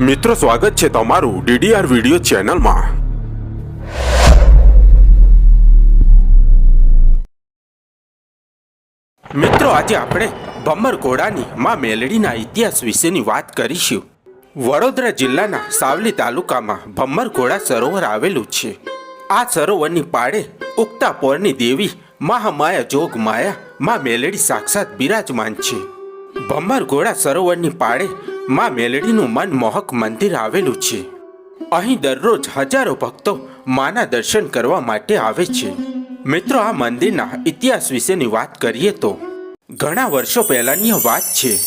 મિત્રો, સ્વાગત છે તમારું ડીડીઆર વિડિયો ચેનલમાં. મિત્રો, આજે આપણે ભમરઘોડાની માં મેલડીના ઇતિહાસ વિશેની વાત કરીશું. વડોદરા જિલ્લાના સાવલી તાલુકામાં ભમ્મર ઘોડા સરોવર આવેલું છે. આ સરોવરની પાળે ઉગતા પોરની દેવી મહામાયા જોગ માયા માં મેલડી સાક્ષાત બિરાજમાન છે. ભમ્મર ઘોડા સરોવરની પાળે માં મેલડીનું મનમોહક મંદિર આવેલું છે. અહીં દરરોજ હજારો ભક્તો માના દર્શન કરવા માટે આવે છે. મિત્રો, આ મંદિરના ઇતિહાસ વિશેની વાત કરીએ તો ઘણા વર્ષો પહેલાની વાત છે.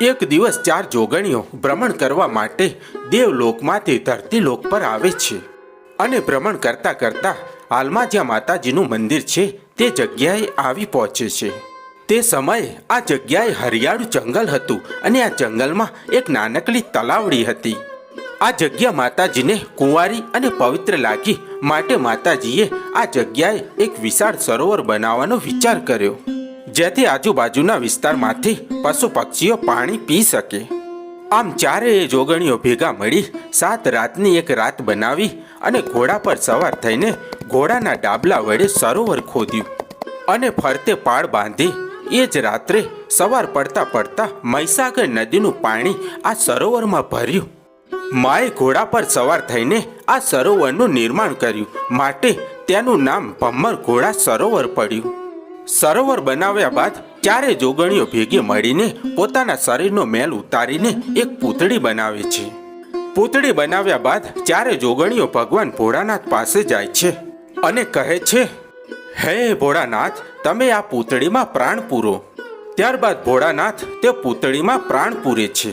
એક દિવસ ચાર જોગણીઓ ભ્રમણ કરવા માટે દેવલોકમાંથી ધરતીલોક પર આવે છે. અને ભ્રમણ કરતા કરતા હાલમાં જ્યાં માતાજીનું મંદિર છે, તે જગ્યાએ આવી પહોંચે છે. તે સમયે આ જગ્યાએ હરિયાળું જંગલ હતું અને આ જંગલમાં એક નાનકડી તલાવડી હતી. આ જગ્યા માતાજીને કુંવારી અને પવિત્ર લાગી માટે માતાજીએ આ જગ્યાએ એક વિશાળ સરોવર બનાવવાનો વિચાર કર્યો, જેથી આજુબાજુના વિસ્તારમાંથી પશુ પક્ષીઓ પાણી પી શકે. આમ ચારેય જોગણીઓ ભેગા મળી સાત રાતની એક રાત બનાવી અને ઘોડા પર સવાર થઈને ઘોડાના ડાબલા વડે સરોવર ખોદ્યું અને ફરતે પાળ બાંધી એ જ રાત્રે સવાર પડતા પડતા મહીસાગર નદીનું પાણી આ સરોવરમાં ભર્યું. માએ ઘોડા પર સવાર થઈને આ સરોવરનું નિર્માણ કર્યું. માટે તેનું નામ ભમ્મર ઘોડા સરોવર પડ્યું. સરોવર બનાવ્યા બાદ ચારે જોગણીઓ ભેગી મળીને પોતાના શરીરનો મેલ ઉતારીને એક પૂતળી બનાવે છે. પૂતળી બનાવ્યા બાદ ચારે જોગણીઓ ભગવાન ભોળાનાથ પાસે જાય છે અને કહે છે હે ભોળાનાથ, તમે આ પૂતળીમાં પ્રાણ પૂરો. ત્યારબાદ ભોળાનાથ, તે પૂતળીમાં પ્રાણ પૂરે છે.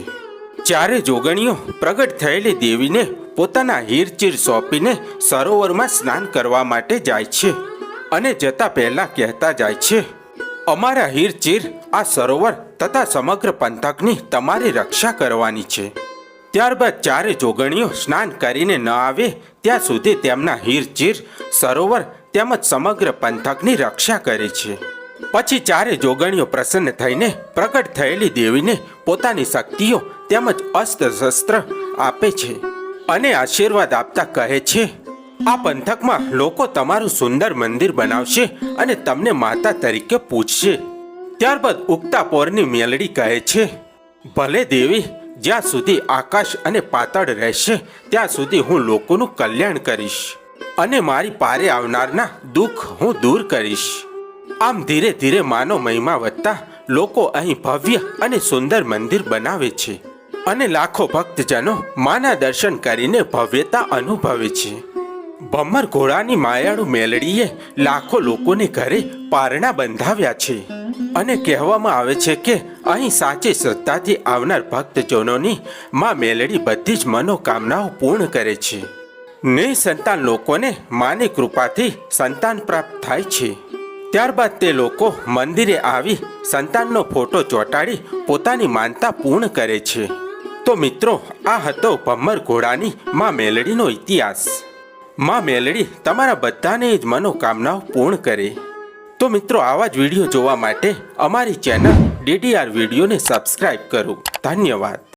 ચારે જોગણીઓ પ્રગટ થયેલી દેવીને પોતાના હીરચીર સોંપીને સરોવરમાં સ્નાન કરવા માટે જાય છે અને જતા પહેલા કહેતા જાય છે, અમારા હીરચીર આ સરોવર તથા સમગ્ર પંથકની તમારી રક્ષા કરવાની છે. ત્યારબાદ ચારે જોગણીઓ સ્નાન કરીને ન આવે, ત્યાં સુધી તેમના હીરચીર સરોવર તેમજ સમગ્ર પંથકની રક્ષા કરે છે. પછી ચારે જોગણીઓ પ્રસન્ન થઈને, પ્રગટ થયેલી દેવીને પોતાની શક્તિઓ તેમજ અસ્ત્ર શસ્ત્ર આપે છે અને આશીર્વાદ આપતા કહે છે, આ પંથકમાં લોકો તમારું સુંદર મંદિર બનાવશે અને તમને માતા તરીકે પૂજશે. ત્યારબાદ ઉગતા પોરની મેલડી કહે છે, ભલે દેવી, જ્યાં સુધી આકાશ અને પાતળ રહેશે, ત્યાં સુધી હું લોકોનું કલ્યાણ કરીશ. અને મારી પારે આવનારના દુઃખ હું દૂર કરીશ. આમ ધીરે ધીરે માનો મહિમા વધતા લોકો અહીં ભવ્ય અને સુંદર મંદિર બનાવે છે અને લાખો ભક્તજનો માના દર્શન કરીને ભવ્યતા અનુભવે છે. ભમર ઘોડાની માયાળુ મેલડીએ લાખો લોકોને ઘરે પારણા બંધાવ્યા છે અને કહેવામાં આવે છે કે અહીં સાચી શ્રદ્ધાથી આવનાર ભક્તજનોની માં મેલડી બધી જ મનોકામનાઓ પૂર્ણ કરે છે. નિસંતાન લોકોને માની કૃપાથી સંતાન પ્રાપ્ત થાય છે. ત્યારબાદ તે લોકો મંદિરે આવી સંતાનનો ફોટો ચોંટાડી પોતાની માનતા પૂર્ણ કરે છે. તો મિત્રો, આ હતો ભમ્મર ઘોડાની માં મેલડીનો ઇતિહાસ. માં મેલડી તમારા બધાને જ મનોકામનાઓ પૂર્ણ કરે. તો મિત્રો, આવા જ વીડિયો જોવા માટે અમારી ચેનલ ડીડીઆર વિડીયોને સબસ્ક્રાઈબ કરો. ધન્યવાદ.